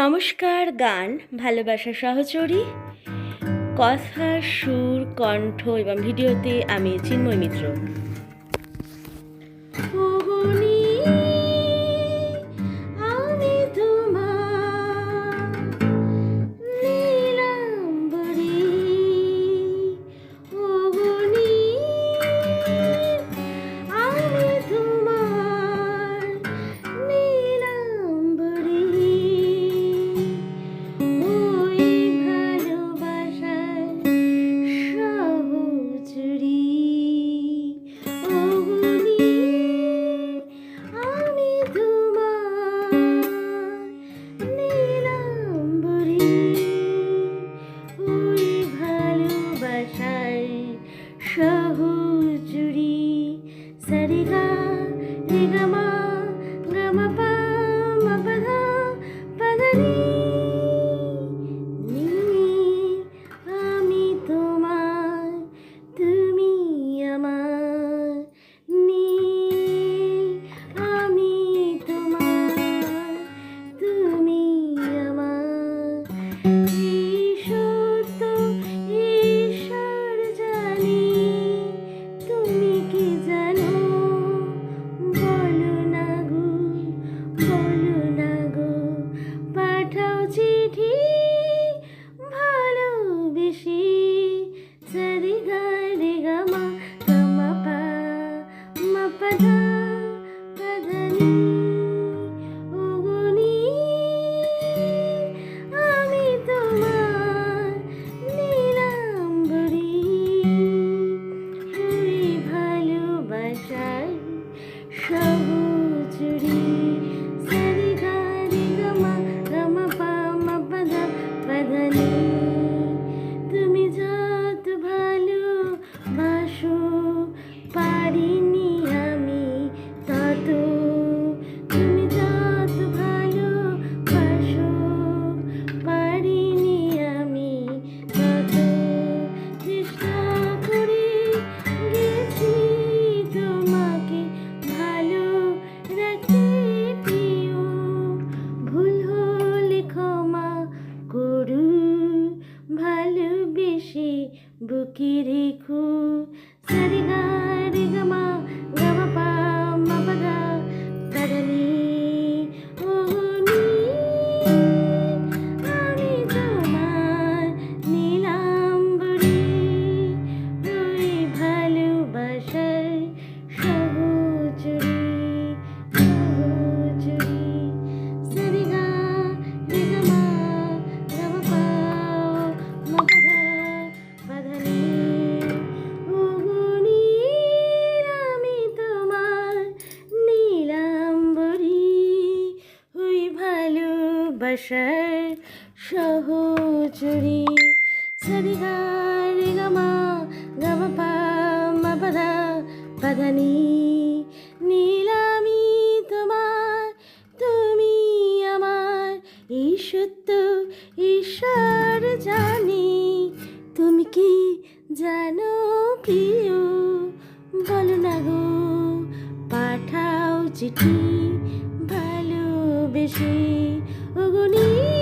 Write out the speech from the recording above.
নমস্কার গান ভালোবাসা সহচরী কথা সুর কণ্ঠ এবং ভিডিওতে আমি চিন্ময় মিত্র। show. पदा bukiriku sarigama বসর সহচরি সরিগা রে গমা গম পা মপদা নীলামি তোমার তুমি আমার ঈশ্বর ঈশ্বর জানি তুমি কি জানো প্রিয়? বল না গো, পাঠাও চিঠি ভালোবেসে ugunee